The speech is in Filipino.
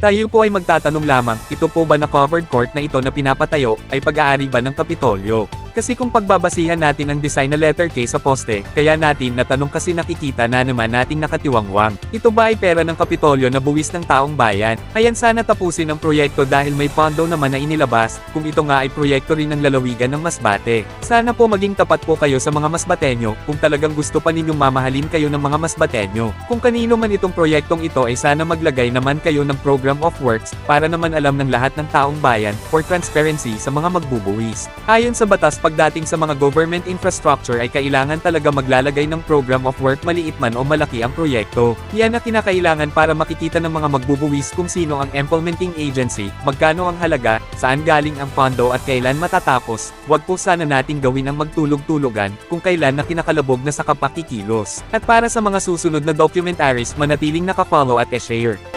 Tayo po ay magtatanong lamang, ito po ba na covered court na ito na pinapatayo, ay pag-aari ba ng Kapitolyo? Kasi kung pagbabasihan natin ang design na letter K sa poste, kaya natin natanong kasi nakikita na naman nating nakatiwangwang. Ito ba ay pera ng Kapitolyo na buwis ng taong bayan? Ayan sana tapusin ang proyekto dahil may pondo naman na inilabas, kung ito nga ay proyekto rin ng lalawigan ng Masbate. Sana po maging tapat po kayo sa mga Masbateño, kung talagang gusto pa ninyong mamahalin kayo ng mga Masbateño. Kung kanino man itong proyektong ito ay sana maglagay naman kayo ng program of works, para naman alam ng lahat ng taong bayan, for transparency sa mga magbubuwis. Ayon sa batas pagdating sa mga government infrastructure ay kailangan talaga maglalagay ng program of work maliit man o malaki ang proyekto. Yan na kinakailangan para makikita ng mga magbubuwis kung sino ang implementing agency, magkano ang halaga, saan galing ang pondo at kailan matatapos. Huwag po sana nating gawin ang magtulog-tulugan kung kailan na kinakalabog na sa kapakikilos. At para sa mga susunod na documentaries manatiling nakafollow at e-share.